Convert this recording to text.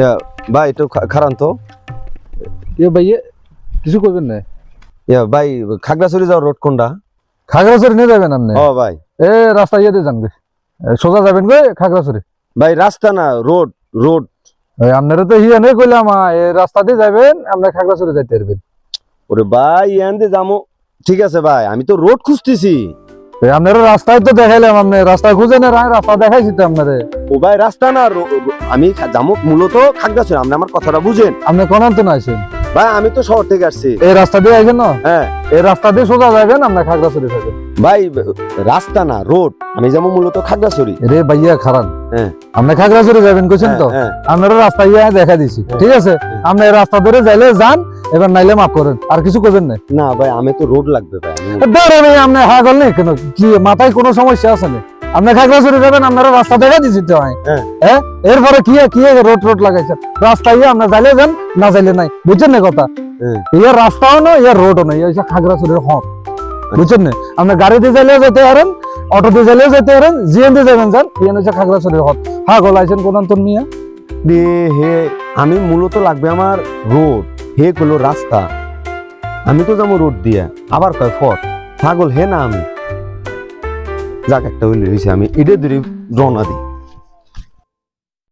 ইয়া, ভাই একটু খারান তো। এ ভাই কিছু করবেন না? ইয়া, ভাই খাগড়াছড়ি যাওয়ার রোড কোনটা? খাগড়াছড়ি নিয়ে যাবেন আপনি? ও ভাই। এ রাস্তা ইয়ে দিয়ে যান এ, সোজা যাবেন গে খাগড়াছড়ি। ভাই রাস্তা না রোড রোড। আপনারা তো হিয়া নেই কইলাম এই রাস্তা দিয়ে যাবেন আমরা খাগড়াছড়ি যাইতে পারবেন। ওরে ভাই এনদে যামো। ঠিক আছে ভাই আমি তো রোড খুঁজতেছি। আপনারা রাস্তায় তো দেখাইলাম আপনি রাস্তা খুঁজে না রাস্তা দেখাইছি তো আপনারে। ও ভাই রাস্তা না আমি মূলত খাগড়াছড়ি আপনি আমার কথাটা বুঝেন। আপনি কোন তো না আইছেন? ভাই আমি তো শহর থেকে আসছি। এই রাস্তা দিয়ে আইছেন না? হ্যাঁ। এই রাস্তা দিয়ে সোজা যাবেন আমরা খাগড়াছড়ি ভাই রাস্তা না রোড আমি যাব মূলত খাগড়াছড়ি। রে ভাইয়া খারান হ্যাঁ। আপনি খাগড়াছড়ি যাবেন কইছেন তো? হ্যাঁ, আপনারা রাস্তা ইয়া দেখা দিছি। ঠিক আছে? আপনি এই রাস্তা ধরে যাইলে যান এবার নাইলে মাফ করেন আর কিছু করবেন না না ভাই আমি তো রোড লাগবে ভাই ধরে আপনি হাগল নেই কেন? কি মাথায় কোনো সমস্যা আছে না আপনি খাগড়াছড়ি যাবেন আপনারা রাস্তা দেখা দিছি তো হয়। হ্যাঁ। হ্যাঁ? এরপরে কি কি রোড রোড লাগাইছেন? রাস্তা ইয়ে আপনার যাইলে যান না যাইলে নাই। বুঝছেন না কথা? হ্যাঁ। ইয়ার রাস্তাও না ইয়ার রোডও না ইয়ে হচ্ছে খাগড়াছড়ির হক বুঝছেন না? আপনি গাড়ি দিয়ে যাইলেও যেতে পারেন অটো দিয়ে যাইলেও যেতে পারেন জিএন দিয়ে যাবেন যান ইয়ান হচ্ছে খাগড়াছড়ির হক হাগল আইছেন কোন রে হে আমি মূলত লাগবে আমার রোড। হে গুলো রাস্তা, আমি তো যাব রোড দিয়ে। আবার কয় ফট ছাগল হে না আমি? যাক, একটা হইলে হয়েছে আমি এদের ধরে রওনা দিই।